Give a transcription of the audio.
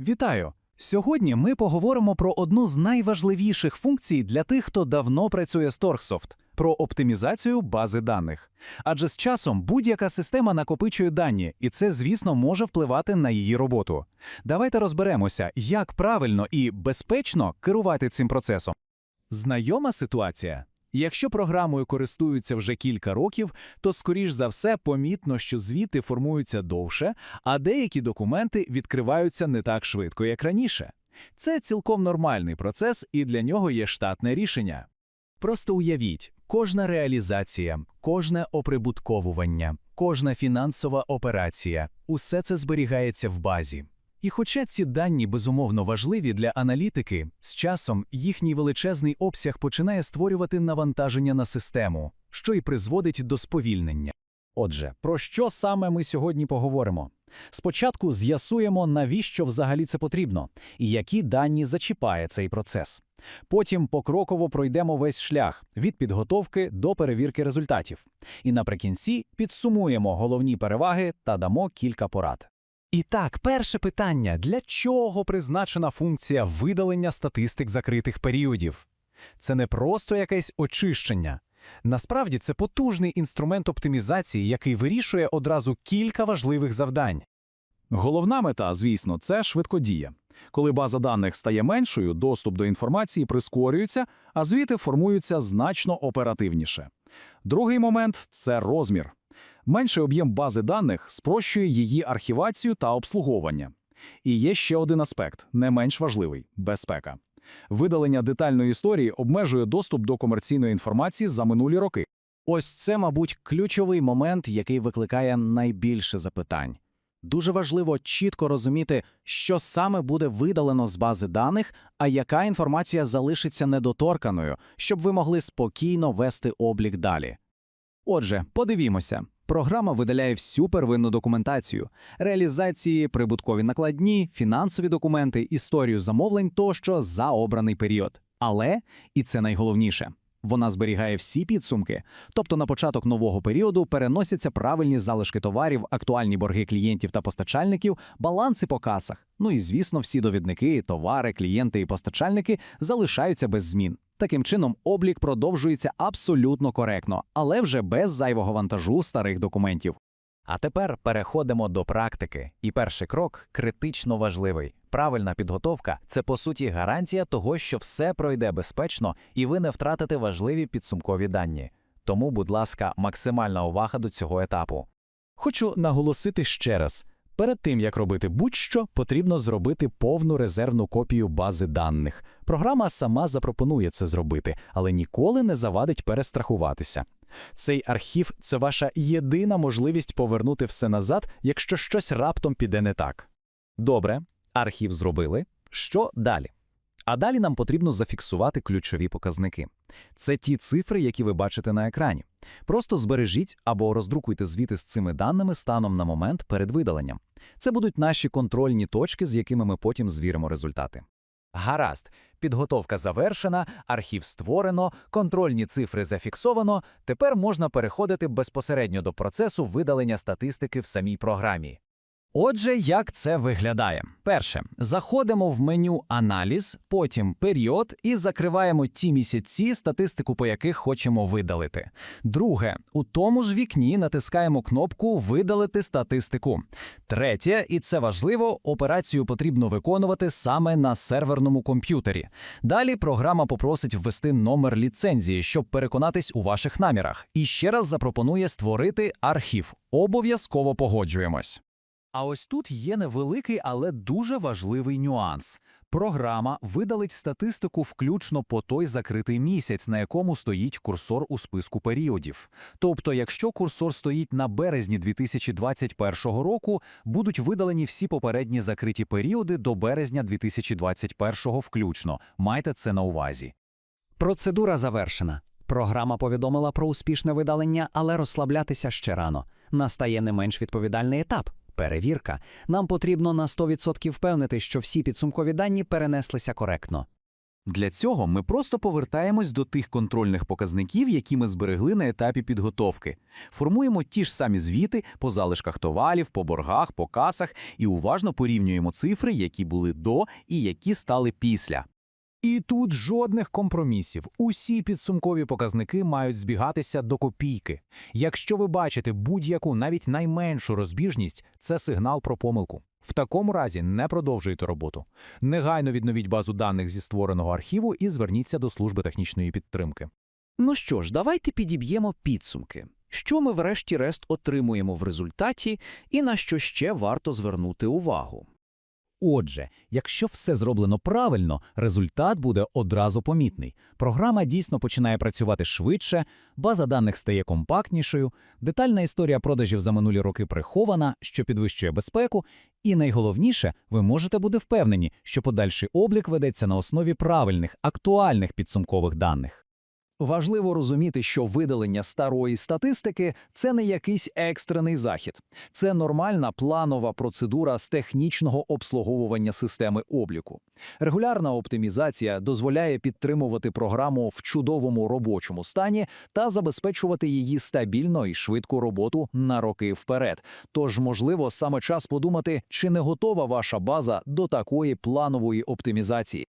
Вітаю! Сьогодні ми поговоримо про одну з найважливіших функцій для тих, хто давно працює з Торксофт – про оптимізацію бази даних. Адже з часом будь-яка система накопичує дані, і це, звісно, може впливати на її роботу. Давайте розберемося, як правильно і безпечно керувати цим процесом. Знайома ситуація. Якщо програмою користуються вже кілька років, то скоріш за все помітно, що звіти формуються довше, а деякі документи відкриваються не так швидко, як раніше. Це цілком нормальний процес, і для нього є штатне рішення. Просто уявіть, кожна реалізація, кожне оприбутковування, кожна фінансова операція усе це зберігається в базі. І хоча ці дані безумовно важливі для аналітики, з часом їхній величезний обсяг починає створювати навантаження на систему, що й призводить до сповільнення. Отже, про що саме ми сьогодні поговоримо? Спочатку з'ясуємо, навіщо взагалі це потрібно, і які дані зачіпає цей процес. Потім покроково пройдемо весь шлях від підготовки до перевірки результатів. І наприкінці підсумуємо головні переваги та дамо кілька порад. І так, перше питання: для чого призначена функція видалення статистик закритих періодів? Це не просто якесь очищення. Насправді це потужний інструмент оптимізації, який вирішує одразу кілька важливих завдань. Головна мета, звісно, це швидкодія. Коли база даних стає меншою, доступ до інформації прискорюється, а звіти формуються значно оперативніше. Другий момент це розмір. Менший об'єм бази даних спрощує її архівацію та обслуговування. І є ще один аспект, не менш важливий безпека. Видалення детальної історії обмежує доступ до комерційної інформації за минулі роки. Ось це, мабуть, ключовий момент, який викликає найбільше запитань. Дуже важливо чітко розуміти, що саме буде видалено з бази даних, а яка інформація залишиться недоторканою, щоб ви могли спокійно вести облік далі. Отже, подивімося. Програма видаляє всю первинну документацію, реалізації, прибуткові накладні, фінансові документи, історію замовлень тощо за обраний період. Але, і це найголовніше, вона зберігає всі підсумки, тобто на початок нового періоду переносяться правильні залишки товарів, актуальні борги клієнтів та постачальників, баланси по касах. Ну і звісно, всі довідники, товари, клієнти і постачальники залишаються без змін. Таким чином, облік продовжується абсолютно коректно, але вже без зайвого вантажу старих документів. А тепер переходимо до практики. І перший крок критично важливий. Правильна підготовка це по суті гарантія того, що все пройде безпечно і ви не втратите важливі підсумкові дані. Тому, будь ласка, максимальна увага до цього етапу. Хочу наголосити ще раз: перед тим як робити будь-що, потрібно зробити повну резервну копію бази даних. Програма сама запропонує це зробити, але ніколи не завадить перестрахуватися. Цей архів це ваша єдина можливість повернути все назад, якщо щось раптом піде не так. Добре, архів зробили. Що далі? А далі нам потрібно зафіксувати ключові показники. Це ті цифри, які ви бачите на екрані. Просто збережіть або роздрукуйте звіти з цими даними станом на момент перед видаленням. Це будуть наші контрольні точки, з якими ми потім звіримо результати. Гаразд, підготовка завершена, архів створено, контрольні цифри зафіксовано. Тепер можна переходити безпосередньо до процесу видалення статистики в самій програмі. Отже, як це виглядає? Перше, заходимо в меню Аналіз, потім період і закриваємо ті місяці, статистику по яких хочемо видалити. Друге, у тому ж вікні натискаємо кнопку Видалити статистику. Третє, і це важливо, операцію потрібно виконувати саме на серверному комп'ютері. Далі програма попросить ввести номер ліцензії, щоб переконатись у ваших намірах. І ще раз запропонує створити архів. Обов'язково погоджуємось. А ось тут є невеликий, але дуже важливий нюанс. Програма видалить статистику включно по той закритий місяць, на якому стоїть курсор у списку періодів. Тобто, якщо курсор стоїть на березні 2021 року, будуть видалені всі попередні закриті періоди до березня 2021 включно. Майте це на увазі. Процедура завершена. Програма повідомила про успішне видалення, але розслаблятися ще рано. Настає не менш відповідальний етап перевірка. Нам потрібно на 100% впевнити, що всі підсумкові дані перенеслися коректно. Для цього ми просто повертаємось до тих контрольних показників, які ми зберегли на етапі підготовки. Формуємо ті ж самі звіти по залишках товарів, по боргах, по касах і уважно порівнюємо цифри, які були до і які стали після. І тут жодних компромісів. Усі підсумкові показники мають збігатися до копійки. Якщо ви бачите будь-яку, навіть найменшу розбіжність, це сигнал про помилку. В такому разі не продовжуйте роботу. Негайно відновіть базу даних зі створеного архіву і зверніться до служби технічної підтримки. Ну що ж, давайте підіб'ємо підсумки. Що ми врешті-решт отримуємо в результаті і на що ще варто звернути увагу? Отже, якщо все зроблено правильно, результат буде одразу помітний. Програма дійсно починає працювати швидше, база даних стає компактнішою, детальна історія продажів за минулі роки прихована, що підвищує безпеку, і найголовніше, ви можете бути впевнені, що подальший облік ведеться на основі правильних, актуальних підсумкових даних. Важливо розуміти, що видалення старої статистики – це не якийсь екстрений захід. Це нормальна планова процедура з технічного обслуговування системи обліку. Регулярна оптимізація дозволяє підтримувати програму в чудовому робочому стані та забезпечувати її стабільно і швидку роботу на роки вперед. Тож, можливо, саме час подумати, чи не готова ваша база до такої планової оптимізації.